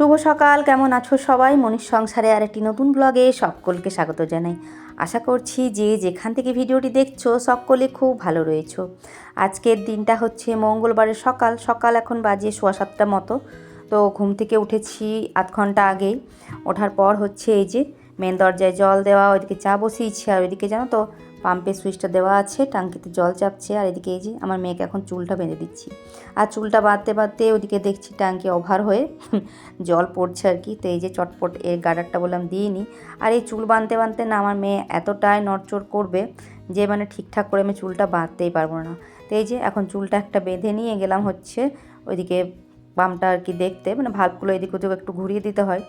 শুভ সকাল, কেমন আছো সবাই? মনীষ সংসারে আর একটি নতুন ব্লগে সকলকে স্বাগত জানাই। আশা করছি যে যেখান থেকে ভিডিওটি দেখছ, সকলে খুব ভালো রয়েছো। আজকের দিনটা হচ্ছে মঙ্গলবারের সকাল। সকাল এখন বাজে সোয়া সাতটা মতো। তো ঘুম থেকে উঠেছি আধ ঘণ্টা আগেই। ওঠার পর হচ্ছে এই যে মেন দরজায় জল দেওয়া, ওইদিকে চা বসিয়েছি, আর ওইদিকে জানো তো পাম্পের সুইচটা দেওয়া আছে টাঙ্কিতে জল চাপছে, আর এদিকে এই যে আমার মেয়েকে এখন চুলটা বেঁধে দিচ্ছি। আর চুলটা বাঁধতে বাঁধতে ওদিকে দেখছি টাঙ্কি ওভার হয়ে জল পড়ছে আর কি, তো এই যে চটপট এর গার্ডারটা বললাম দিয়ে নিই আর এই চুল বাঁধতে বাঁধতে না আমার মেয়ে এতটাই নড়চড় করবে যে মানে ঠিকঠাক করে আমি চুলটা বাঁধতেই পারব না। তো এই যে এখন চুলটা একটা বেঁধে নিয়ে গেলাম হচ্ছে, ওইদিকে পাম্পটা আর কি দেখতে মানে ভাল্বগুলো এদিক ওদিক একটু ঘুরিয়ে দিতে হয়।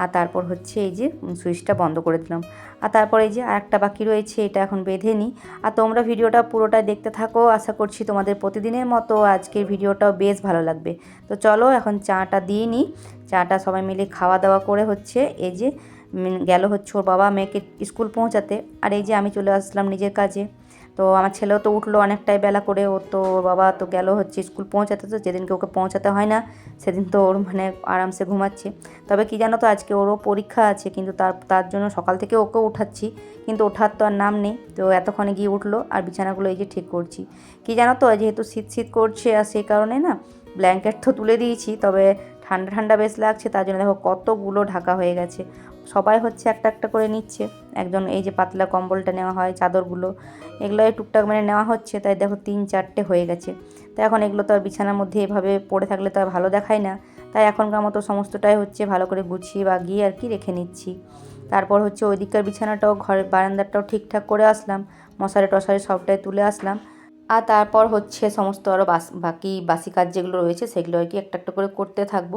আর তারপর হচ্ছে এই যে সুইচটা বন্ধ করে দিলাম। আর তারপর এই যে আর একটা বাকি রয়েছে, এটা এখন বেঁধে নিই। আর তোমরা ভিডিওটা পুরোটা দেখতে থাকো, আশা করছি তোমাদের প্রতিদিনের মতো আজকের ভিডিওটাও বেশ ভালো লাগবে। তো চলো এখন চাটা দিয়ে নিই। চাটা সবাই মিলে খাওয়া দাওয়া করে হচ্ছে এই যে গেল হচ্ছে ওর বাবা মেয়েকে স্কুল পৌঁছাতে। আর এই যে আমি চলে আসলাম নিজের কাজে। তো আমার ছেলেও তো উঠল অনেকটাই বেলা করে, ও তো ওর বাবা তো গেল হচ্ছে স্কুল পৌঁছাতে তো, যেদিনকে ওকে পৌঁছাতে হয় না, সেদিন তো ওর মানে আরামসে ঘুমাচ্ছে। তবে কি জানো তো, আজকে ওরও পরীক্ষা আছে, কিন্তু তার তার জন্য সকাল থেকে ওকে উঠাচ্ছি, কিন্তু ওঠার তো আর নাম নেই, তো এতক্ষণে গিয়ে উঠল, আর বিছানাগুলো এই যে ঠিক করছি। কি জানো তো যেহেতু শীত শীত করছে, আর সেই কারণে না, ব্ল্যাঙ্কেট তো তুলে দিয়েছি, তবে ঠান্ডা ঠান্ডা বেশ লাগছে, তার জন্য দেখো কতগুলো ঢাকা হয়ে গেছে। সবাই হচ্ছে একটা একটা করে নিচ্ছে। একজন এই যে পাতলা কম্বলটা নেওয়া হয়, চাদরগুলো এগুলো টুকটাক মানে নেওয়া হচ্ছে, তাই দেখো তিন চারটে হয়ে গেছে। তো এখন এগুলো তো আর বিছানার মধ্যে এভাবে পড়ে থাকলে তো আর ভালো দেখায় না। তাই এখনকার মতো সমস্তটাই হচ্ছে ভালো করে গুছিয়ে বা গিয়ে আর কি রেখে নিচ্ছি। তারপর হচ্ছে ওই দিককার বিছানাটাও, ঘরের বারান্দাটাও ঠিকঠাক করে আসলাম। মশারি টশারি সবটাই তুলে আসলাম। আর তারপর হচ্ছে সমস্ত আরও বাস, বাকি বাসি কাজ যেগুলো রয়েছে সেগুলো আর কি একটা একটা করে করতে থাকব।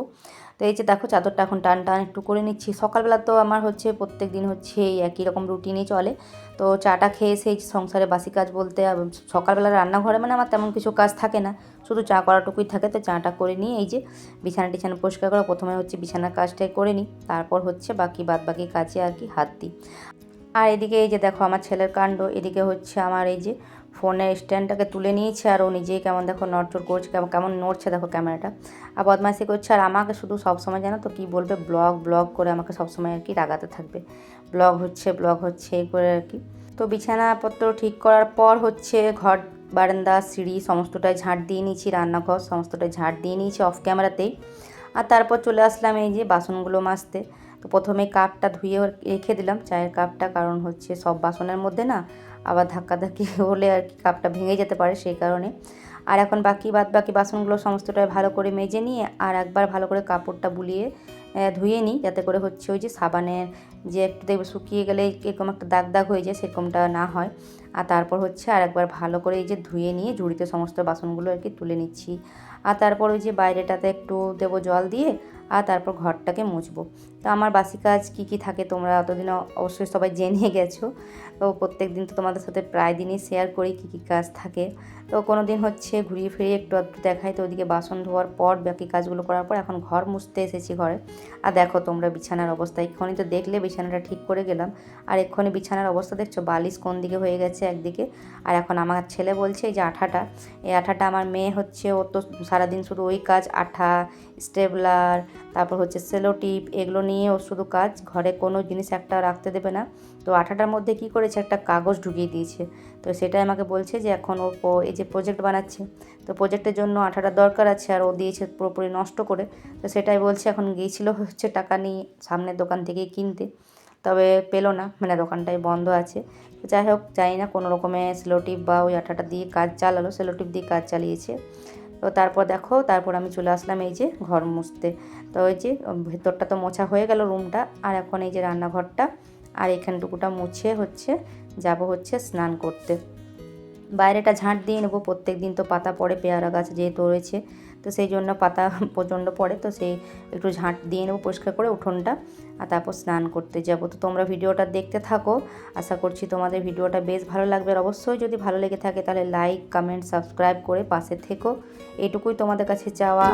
তো এই যে দেখো চাদরটা এখন টান টান একটু করে নিচ্ছি। সকালবেলা তো আমার হচ্ছে প্রত্যেক দিন হচ্ছে এই একই রকম রুটিনই চলে। তো চাটা খেয়ে সেই সংসারে বাসি কাজ বলতে সকালবেলা রান্নাঘরে মানে আমার তেমন কিছু কাজ থাকে না। শুধু চা করাটুকুই থাকে তো চাটা করে নিয়ে এই যে বিছানা টিছানা পরিষ্কার করা প্রথমে হচ্ছে বিছানার কাজটাই করে নিই। তারপর হচ্ছে বাকি বাদ বাকি কাজে আর কি হাত দিই। আর এদিকে এই যে দেখো আমার ছেলের কাণ্ড, এদিকে হচ্ছে আমার এই যে ফোনের স্ট্যান্ডটাকে তুলে নিয়েছে আর ও নিজেই কেমন দেখো নড়চড় করছে, কেমন কেমন নড়ছে দেখো ক্যামেরাটা। আর বদমাইশি করছে আর আমাকে শুধু সবসময় জানো তো কী বলবে, ব্লগ ব্লগ করে আমাকে সবসময় আর কি রাগাতে থাকবে। ব্লগ হচ্ছে ব্লগ হচ্ছে, এই করে আর কি। তো বিছানাপত্র ঠিক করার পর হচ্ছে ঘর, বারান্দা, সিঁড়ি সমস্তটাই ঝাঁট দিয়ে নিয়েছি, রান্নাঘর সমস্তটাই ঝাঁট দিয়ে নিয়েছি অফ ক্যামেরাতেই আর তারপর চলে আসলাম এই যে বাসনগুলো মাজতে। তো প্রথমে কাপটা ধুয়ে রেখে দিলাম, চায়ের কাপটা কারণ হচ্ছে সব বাসনের মধ্যে না আবার ধাক্কাধাক্কি হলে আর কি কাপটা ভেঙে যেতে পারে সেই কারণে। আর এখন বাকি বাদ বাকি বাসনগুলো সমস্তটাই ভালো করে মেজে নিয়ে আর একবার ভালো করে কাপড়টা বুলিয়ে ধুয়ে নিই। যাতে করে হচ্ছে ওই যে সাবানের যে একটু দেখবে শুকিয়ে গেলে এরকম একটা দাগ দাগ হয়ে যায় সেরকমটা না হয়। আর তারপর হচ্ছে আর একবার ভালো করে এই যে ধুয়ে নিয়ে ঝুড়িতে সমস্ত বাসনগুলো আর কি তুলে নিচ্ছি। আর তারপর ওই যে বাইরেটাতে একটু দেবো জল দিয়ে আর তারপর ঘরটাকে মুছবো। তো আমার বাসি কাজ কী কী থাকে তোমরা অতদিন অবশ্যই সবাই জেনে গেছো। তো প্রত্যেক দিন তো তোমাদের সাথে প্রায় দিনই শেয়ার করি কী কী কাজ থাকে। তো কোনো দিন হচ্ছে ঘুরিয়ে ফিরিয়ে একটু আধটু দেখাই, তো ওদিকে বাসন ধোয়ার পর বাকি কাজগুলো করার পর এখন ঘর মুছতে এসেছি ঘরে। আর দেখো তোমরা বিছানার অবস্থা, এক্ষুনি তো দেখলে বিছানাটা ঠিক করে গেলাম। আর এক্ষুনি বিছানার অবস্থা দেখছ, বালিশ কোন দিকে হয়ে গেছে একদিকে। আর এখন আমার ছেলে বলছে এই যে আঠাটা, এই আঠাটা আমার মেয়ে হচ্ছে, ও তো সারাদিন শুধু ওই কাজ, আঠা স্টেবলার তারপর হচ্ছে সেলো টিপ, এগুলো নিয়ে ও শুধু কাজ, ঘরে কোনো জিনিস একটা রাখতে দেবে না। তো আঠাটার মধ্যে কি করেছে? একটা কাগজ ঢুকিয়ে দিয়েছে। তো সেটাই আমাকে বলছে যে এখন ও এই যে প্রজেক্ট বানাচ্ছে, তো প্রজেক্টের জন্য আঠাটা দরকার আছে আর ও দিয়েছে পুরোপুরি নষ্ট করে। তো সেটাই বলছে এখন গিয়েছিল হচ্ছে টাকা নিয়ে সামনের দোকান থেকে কিনতে। তবে পেল না মানে দোকানটাই বন্ধ আছে। যাই হোক, জানি না কোনো রকমে সেলোটিপ বা ওই আঠাটা দিয়ে কাজ চালালো সেলোটিপ দিয়ে কাজ চালিয়েছে। তো তারপর দেখো, তারপর আমি চলে আসলাম এই যে ঘর মুছতে। তো ওই যে ভেতরটা তো মোছা হয়ে গেল রুমটা, আর এখন এই যে রান্নাঘরটা, আর এখানটুকুটা মুছে হচ্ছে, যাব হচ্ছে স্নান করতে। বাইরেটা ঝাঁট দিয়ে নেব। প্রত্যেক দিন তো পাতা পড়ে, পেয়ারা গাছ যেহেতু রয়েছে, তো সেই জন্য পাতা প্রচণ্ড পড়ে, তো সেই একটু ঝাঁট দিয়ে নেব পরিষ্কার করে উঠোনটা, আর তারপর স্নান করতে যাব। তো তোমরা ভিডিওটা দেখতে থাকো, আশা করছি তোমাদের ভিডিওটা বেশ ভালো লাগবে। আর অবশ্যই যদি ভালো লেগে থাকে তাহলে লাইক, কমেন্ট, সাবস্ক্রাইব করে পাশে থেকো। এটুকুই তোমাদের কাছে চাওয়া।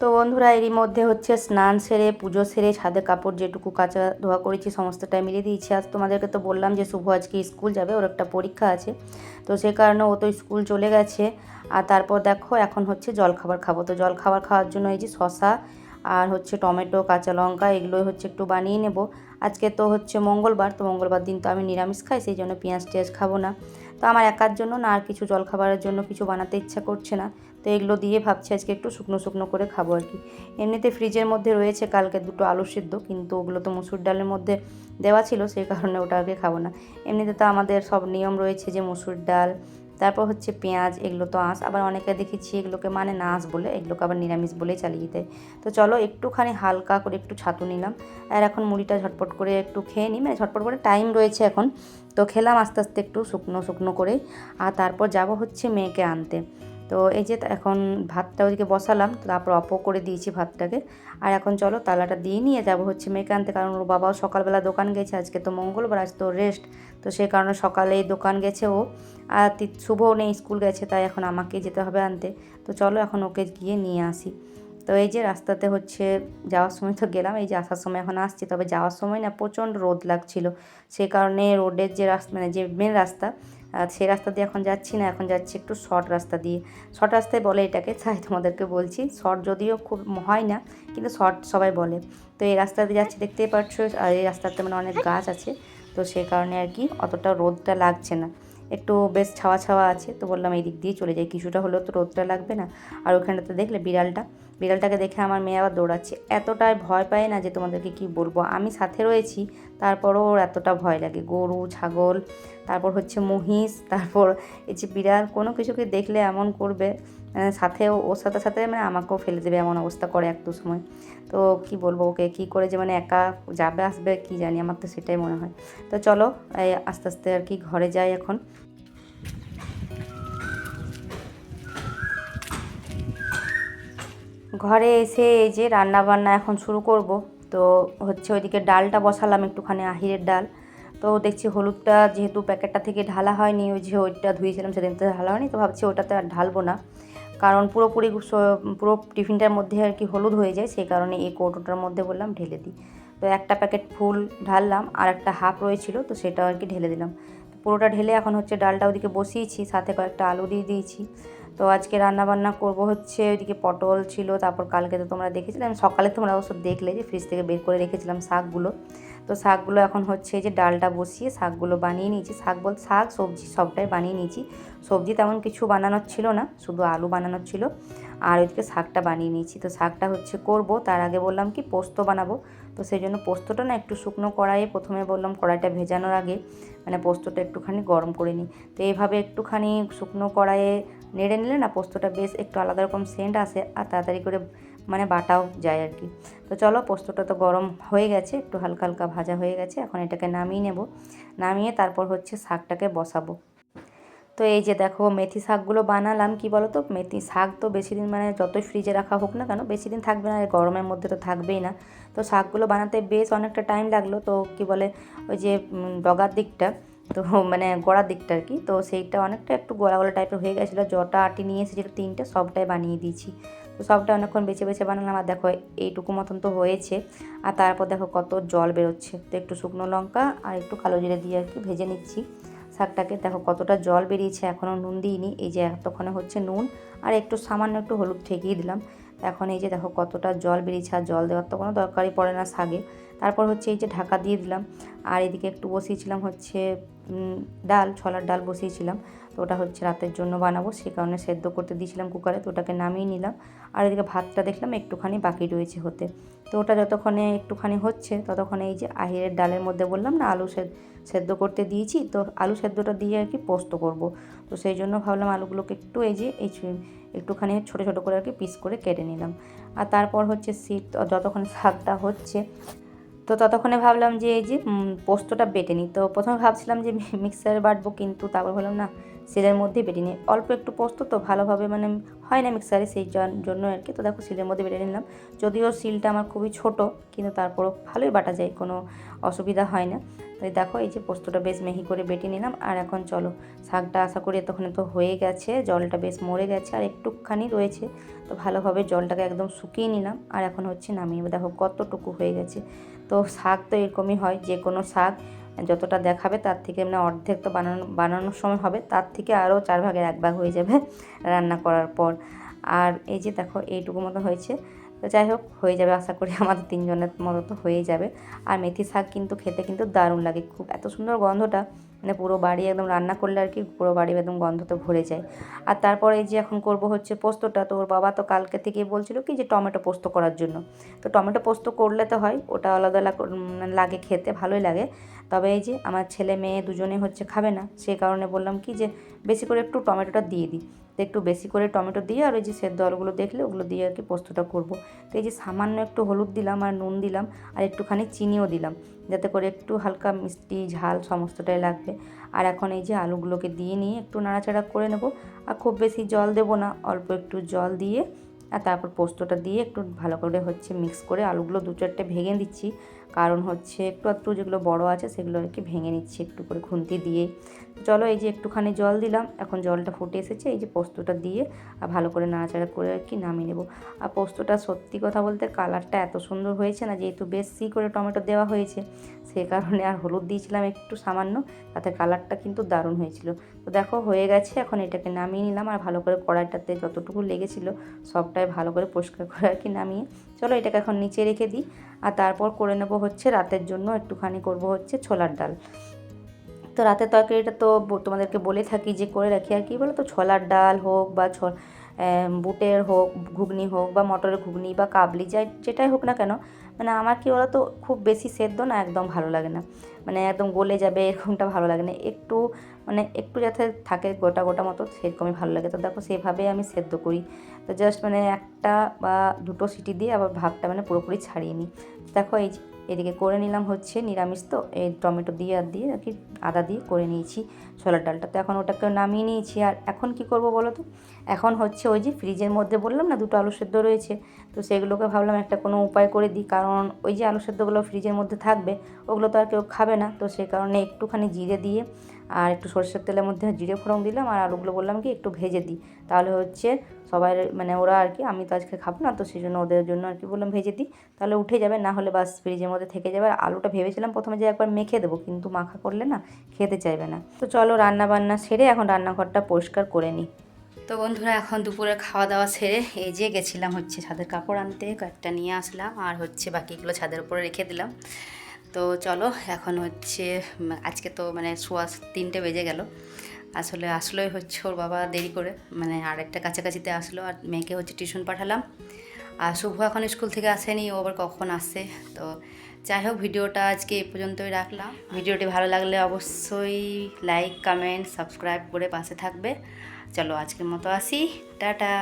তো বন্ধুরা, এরই মধ্যে হচ্ছে স্নান সেরে, পুজো সেরে, ছাদে কাপড় যেটুকু কাঁচা ধোয়া করেছি, সমস্তটাই মিলিয়ে দিয়েছি। আজ তোমাদেরকে তো বললাম যে, শুভ আজকে স্কুল যাবে, ওর একটা পরীক্ষা আছে। তো সে কারণে ও তো স্কুল চলে গেছে। আর তারপর দেখো, এখন হচ্ছে জল খাবার খাব। তো জল খাবার খাওয়ার জন্য এই যে শশা আর হচ্ছে টমেটো, কাঁচা লঙ্কা, এগুলোই হচ্ছে একটু বানিয়ে নেব। আজকে তো হচ্ছে মঙ্গলবার, তো মঙ্গলবার দিন তো আমি নিরামিষ খাই, সেই জন্য পেঁয়াজ টেয়াজ খাব না। তো আমার একার জন্য না, আর কিছু জলখাবারের জন্য কিছু বানাতে ইচ্ছা করছে না। তো এগুলো দিয়ে ভাবছি আজকে একটু শুকনো শুকনো করে খাব আর কি। এমনিতে ফ্রিজের মধ্যে রয়েছে কালকে দুটো আলু সিদ্ধ, কিন্তু ওগুলো তো মুসুর ডালের মধ্যে দেওয়া ছিল, সেই কারণে ওটা আগে খাব না। এমনিতে তো আমাদের সব নিয়ম রয়েছে যে মুসুর ডাল, তারপর হচ্ছে পেঁয়াজ, এগুলো তো আঁশ। আবার অনেকে দেখেছি এগুলোকে মানে না আঁশ বলে, এগুলোকে আবার নিরামিষ বলেই চালিয়ে দেয়। তো চলো একটুখানি হালকা করে একটু ছাতু নিলাম, আর এখন মুড়িটা ঝটপট করে একটু খেয়ে নিই। মানে ঝটপট করে টাইম রয়েছে এখন, তো খেলাম আস্তে আস্তে একটু শুকনো শুকনো করে। আর তারপর যাব হচ্ছে মেয়েকে আনতে। তো এই যে এখন ভাতটা ওদিকে বসালাম, তারপর অপ করে দিয়েছি ভাতটাকে। আর এখন চলো তালাটা দিয়ে নিয়ে যাব হচ্ছে মেয়েকে আনতে কারণ ওর বাবাও সকালবেলা দোকান গেছে, আজকে তো মঙ্গলবার, আজ তো রেস্ট তো সেই কারণে সকালেই দোকান গেছে ও। আর শুভও নেই, স্কুল গেছে, তাই এখন আমাকে যেতে হবে আনতে। তো চলো এখন ওকে গিয়ে নিয়ে আসি। তো এই যে রাস্তাতে হচ্ছে যাওয়ার সময় তো গেলাম, এই যে আসার সময় এখন আসছি, তবে যাওয়ার সময় না প্রচণ্ড রোদ লাগছিল। সেই কারণে রোডের যে রাস্তা মানে যে মেন রাস্তা সেই রাস্তা দিয়ে এখন যাচ্ছি না, এখন যাচ্ছি একটু শর্ট রাস্তা দিয়ে। শর্ট রাস্তায় বলে এটাকে, তাই তোমাদেরকে বলছি। শর্ট যদিও খুব হয় না, কিন্তু শর্ট সবাই বলে। তো এই রাস্তা দিয়ে যাচ্ছি, দেখতেই পাচ্ছ, আর এই রাস্তাতে মানে অনেক গাছ আছে, তো সেই কারণে আর কি অতটা রোদটা লাগছে না। একটু বেশ ছাওয়া ছাওয়া আছে, তো বললাম এই দিক দিয়ে চলে যাই। কিছুটা হলেও তো রোদটা লাগবে না। আর ওখানটাতে দেখলে বিড়ালটা। বিড়ালটাকে দেখে আমার মেয়ে আবার দৌড়াচ্ছে। এতটাই ভয় পায় না যে তোমাদেরকে কি বলব? আমি সাথে রয়েছি, তারপরও ওর এতটা ভয় লাগে। গরু, ছাগল, তারপর হচ্ছে মহিষ, তারপর এই যে বিড়াল, কোনো কিছুকে দেখলে এমন করবে সাথেও ওর সাথে সাথে মানে আমাকেও ফেলে দেবে এমন অবস্থা করে একটু সময়। তো কি বলব ওকে? কি করে যে মানে একা যাবে, আসবে, কি জানি? আমার তো সেটাই মনে হয়। তো চলো, এই আস্তে আস্তে আর কি ঘরে যাই এখন। ঘরে এসে এই যে রান্না বান্না এখন শুরু করব। তো হচ্ছে ওইদিকে ডালটা বসালাম একটুখানি, আহিরের ডাল। তো দেখছি হলুদটা যেহেতু প্যাকেটটা থেকে ঢালা হয়নি, ওই যে ওইটা ধুয়েছিলাম সেদিন তো ঢালা হয়নি, তো ভাবছি ওটাতে আর ঢালবো না। কারণ পুরোপুরি পুরো টিফিনটার মধ্যে আর কি হলুদ হয়ে যায়, সেই কারণে এই কৌটোটার মধ্যে বললাম ঢেলে দিই। তো একটা প্যাকেট ফুল ঢাললাম, আর একটা হাফ রয়েছিল, তো সেটাও আর কি ঢেলে দিলাম। পুরোটা ঢেলে এখন হচ্ছে ডালটা ওদিকে বসিয়েছি, সাথে কয়েকটা আলু দিয়ে দিয়েছি। তো আজকে রান্না বান্না করব হচ্ছে ওইদিকে পটল ছিল, তারপর কালকে তো তোমরা দেখেছিলে, আমি সকালে তোমরা অবশ্য দেখলে যে ফ্রিজ থেকে বের করে রেখেছিলাম শাকগুলো। তো শাকগুলো এখন হচ্ছে যে ডালটা বসিয়ে শাকগুলো বানিয়ে নিয়েছি। শাক বল, শাক, সবজি, সবটাই বানিয়ে নিয়েছি। সবজি তেমন কিছু বানানোর ছিল না, শুধু আলু বানানোর ছিল। আর ওইদিকে শাকটা বানিয়ে নিয়েছি। তো শাকটা হচ্ছে করব, তার আগে বললাম কি পোস্ত বানাবো। তো সেই জন্য পোস্তটা না একটু শুকনো কড়াইয়ে প্রথমে বললাম কড়াইটা ভেজানোর আগে মানে পোস্তটা একটুখানি গরম করে নিই। তো এইভাবে একটুখানি শুকনো কড়াইয়ে নেড়ে নিলে না পোস্তটা বেশ একটু আলাদা রকম সেন্ট আসে। আর তাড়াতাড়ি করে মানে বাটাও যায় আর কি। তো চলো, পোস্তটা তো গরম হয়ে গেছে, একটু হালকা হালকা ভাজা হয়ে গেছে, এখন এটাকে নামিয়ে নেব। নামিয়ে তারপর হচ্ছে শাকটাকে বসাবো। তো এই যে দেখো, মেথি শাকগুলো বানালাম, কি বলো তো মেথি শাক তো বেশি দিন মানে যতই ফ্রিজে রাখা হোক না কেন বেশি দিন থাকবে না, গরমের মধ্যে তো থাকবেই না। তো শাকগুলো বানাতে বেশ অনেকটা টাইম লাগল, তো কি বলে, ওই যে ডগার দিকটা, তো মানে গোড়ার দিকটা আর কি। তো সেইটা অনেকটা একটু গোলা গোলা টাইপের হয়ে গেছিল, জটা আটি নিয়ে এসেছিল তিনটে, সবটাই বানিয়ে দিয়েছি। তো সবটা অনেকক্ষণ বেছে বেছে বানালাম আর দেখো এইটুকু মতন তো হয়েছে। আর তারপর দেখো কত জল বেরোচ্ছে। তো একটু শুকনো লঙ্কা আর একটু কালো জিরে দিয়ে আর কি ভেজে নিচ্ছি। শাকটাকে দেখো কতটা জল বেরিয়েছে, এখনও নুন দিইনি। এই যে এতক্ষণে হচ্ছে নুন। আর একটু সামান্য একটু হলুদ ঠেকিয়ে দিলাম। এখন এই যে দেখো কতটা জল বেরিয়েছে আর জল দেওয়ার তো কোনো দরকারই পড়ে না শাগে তারপর হচ্ছে এই যে ঢাকা দিয়ে দিলাম। আর এদিকে একটু বসিয়েছিলাম হচ্ছে ডাল, ছলার ডাল বসিয়েছিলাম। তো ওটা হচ্ছে রাতের জন্য বানাবো। সেই কারণে সেদ্ধ করতে দিয়েছিলাম কুকারে। তো ওটাকে নামিয়ে নিলাম। আর এদিকে ভাতটা দেখলাম একটুখানি বাকি রয়েছে হতে। তো ওটা যতক্ষণে একটুখানি হচ্ছে, ততক্ষণে এই যে আহিরের ডালের মধ্যে বললাম না, আলু সে- সেদ্ধ করতে দিয়েছি। তো আলু সেদ্ধটা দিয়ে আর কি পোস্ত করব। তো সেই জন্য ভাবলাম আলুগুলোকে একটু এই যে এই একটুখানি ছোটো ছোটো করে আর কি পিস করে কেটে নিলাম। আর তারপর হচ্ছে শীত যতক্ষণ শাকটা হচ্ছে তো ততক্ষণে ভাবলাম যে এই যে পোস্তটা বেটে নিই। তো প্রথমে ভাবছিলাম যে মিক্সার বাটবো কিন্তু তারপর বললাম না সিলের মধ্যে বেটে নিই। অল্প একটু পোস্ত তো ভালোভাবে মানে হয় না মিক্সারে সেই জন্য আর কি। তো দেখো সিলের মধ্যে বেটে নিলাম। যদিও সিলটা আমার খুবই ছোট, কিন্তু তারপরও ভালোই বাটা যায়, কোনো অসুবিধা হয় না। তো দেখো, এই যে পোস্তটা বেশ মেহি করে বেটে নিলাম। আর এখন চলো, শাকটা আশা করি এতক্ষণে তো হয়ে গেছে, জলটা বেশ মরে গেছে, আর একটুখানি রয়েছে। তো ভালোভাবে জলটাকে একদম শুকিয়ে নিলাম। আর এখন হচ্ছে নামিয়ে দেখো কতটুকু হয়ে গেছে। তো শাক তো এরকমই হয়, যে কোনো শাক যতটা দেখাবে তার থেকে মানে অর্ধেক তো বানানো, বানানোর সময় হবে, তার থেকে আরও চার ভাগের এক ভাগ হয়ে যাবে রান্না করার পর। আর এই যে দেখো, এইটুকু মতো হয়েছে। তো যাই হোক, হয়ে যাবে আশা করি আমাদের তিনজনের মতো তো হয়ে যাবে। আর মেথি শাক কিন্তু খেতে কিন্তু দারুণ লাগে। খুব, এত সুন্দর গন্ধটা। মানে পুরো বাড়ি একদম রান্না করলে আর কি পুরো বাড়ি একদম গন্ধতে ভরে যায়। আর তারপরে এই যে এখন করব হচ্ছে পোস্তটা, তো ওর বাবা তো কালকে থেকে বলছিল কি যে টমেটো পোস্ত করার জন্য। তো টমেটো পোস্ত করলে তো হয়, ওটা আলাদা আলাদা লাগে খেতে, ভালোই লাগে। তবে এই যে আমার ছেলে মেয়ে দুজনে হচ্ছে খাবে না সেই কারণে বললাম কি যে বেশি করে একটু টমেটোটা দিয়ে দিই। তো একটু বেশি করে টমেটো দিয়ে আর ওই যে সেদ্ধ আলুগুলো দেখলে ওগুলো দিয়ে আর কি পোস্তটা করব। তো এই যে সামান্য একটু হলুদ দিলাম আর নুন দিলাম আর একটুখানি চিনিও দিলাম যাতে করে একটু হালকা মিষ্টি ঝাল সমস্তটাই লাগবে। আর এখন এই যে আলুগুলোকে দিয়ে নিয়ে একটু নাড়াচাড়া করে নেব আর খুব বেশি জল দেবো না, অল্প একটু জল দিয়ে আর তারপর পোস্তটা দিয়ে একটু ভালো করে হচ্ছে মিক্স করে আলুগুলো দু চারটে ভেঙে দিচ্ছি। কারণ হচ্ছে একটু একটু যেগুলো বড় আছে সেগুলো আর কি ভেঙে নিচ্ছি একটু করে খুন্তি দিয়ে। চলো এই যে একটুখানি জল দিলাম। এখন জলটা ফুটে এসেছে, এই যে পোস্তটা দিয়ে আর ভালো করে নাড়াচাড়া করে আর কি নামিয়ে নেব। আর পোস্তটা সত্যি কথা বলতে কালারটা এত সুন্দর হয়েছে না, যেহেতু বেশি করে টমেটো দেওয়া হয়েছে সেই কারণে আর হলুদ দিয়েছিলাম একটু সামান্য, তাতে কালারটা কিন্তু দারুণ হয়েছিল। তো দেখো হয়ে গেছে, এখন এটাকে নামিয়ে নিলাম আর ভালো করে কড়াইটাতে যতটুকু লেগেছিল সবটাই ভালো করে পরিষ্কার করে আর কি নামিয়ে, চলো এটাকে এখন নিচে রেখে দিই। আর তারপর করে নেব হচ্ছে রাতের জন্য একটুখানি করব হচ্ছে ছোলার ডাল। তো রাতের তরকারিটা তো তোমাদেরকে বলে থাকি যে করে রাখি আর কি। বলো তো, ছোলার ডাল হোক বা ছ বুটের হোক, ঘুগনি হোক বা মটরের ঘুগনি বা কাবলি, যাই, যেটাই হোক না কেন মানে আমার কি বলো তো, খুব বেশি সেদ্ধ না, একদম ভালো লাগে না। মানে একদম গলে যাবে, এরকমটা ভালো লাগে না। একটু মানে একটু যাতে থাকে গোটা গোটা মতো, সেরকমই ভালো লাগে। তো দেখো, সেভাবেই আমি সেদ্ধ করি। তো জাস্ট মানে একটা বা দুটো সিটি দিয়ে আবার ভাবটা মানে পুরোপুরি ছাড়িয়ে নিই। দেখো, এই এদিকে করে নিলাম হচ্ছে নিরামিষ তো, এই টমেটো দিয়ে আর দিয়ে আর কি আদা দিয়ে করে নিয়েছি ছোলার ডালটা। তো এখন ওটাকে নামিয়ে নিয়েছি, আর এখন কি করব বলো তো? এখন হচ্ছে ওই যে ফ্রিজের মধ্যে বললাম না দুটো আলু সেদ্ধ রয়েছে, তো সেগুলোকে ভাবলাম একটা কোনো উপায় করে দিই, কারণ ওই যে আলু সেদ্ধগুলো ফ্রিজের মধ্যে থাকবে ওগুলো তো আর কেউ খাবে না, তো সেই কারণে একটুখানি জিরে দিয়ে আর একটু সরষের তেলের মধ্যে জিরে ফোড়ন দিলাম আর আলুগুলো বললাম কি একটু ভেজে দিই। তাহলে হচ্ছে সবাই মানে ওরা আর কি, আমি তো আজকে খাব না, তো সেই জন্য ওদের জন্য আর কি বললাম ভেজে দিই। তাহলে উঠে যাবে, না হলে বাস ফ্রিজের মধ্যে থেকে যাবে। আর আলুটা ভেবেছিলাম প্রথমে যে একবার মেখে দেবো, কিন্তু মাখা করলে না খেতে চাইবে না। তো চলো রান্না বান্না সেরে এখন রান্নাঘরটা পরিষ্কার করে নিই। তো বন্ধুরা, এখন দুপুরে খাওয়া দাওয়া সেরে এই যে গেছিলাম হচ্ছে ছাদের কাপড় আনতে, কয়েকটা নিয়ে আসলাম আর হচ্ছে বাকিগুলো ছাদের উপরে রেখে দিলাম। তো চলো, এখন হচ্ছে আজকে তো মানে শোয়া তিনটে বেজে গেল। আসলে আসলোই হচ্ছে ওর বাবা দেরি করে মানে আরেকটা কাছাকাছিতে আসলো আর মেয়েকে হচ্ছে টিউশন পাঠালাম। আর শুভ এখন স্কুল থেকে আসেনি, ও আবার কখন আসে? তো যাই হোক, ভিডিওটা আজকে এই পর্যন্তই রাখলাম। ভিডিওটি ভালো লাগলে অবশ্যই লাইক, কমেন্ট, সাবস্ক্রাইব করে পাশে থাকবে। চলো, আজকের মতো আসি। টাটা!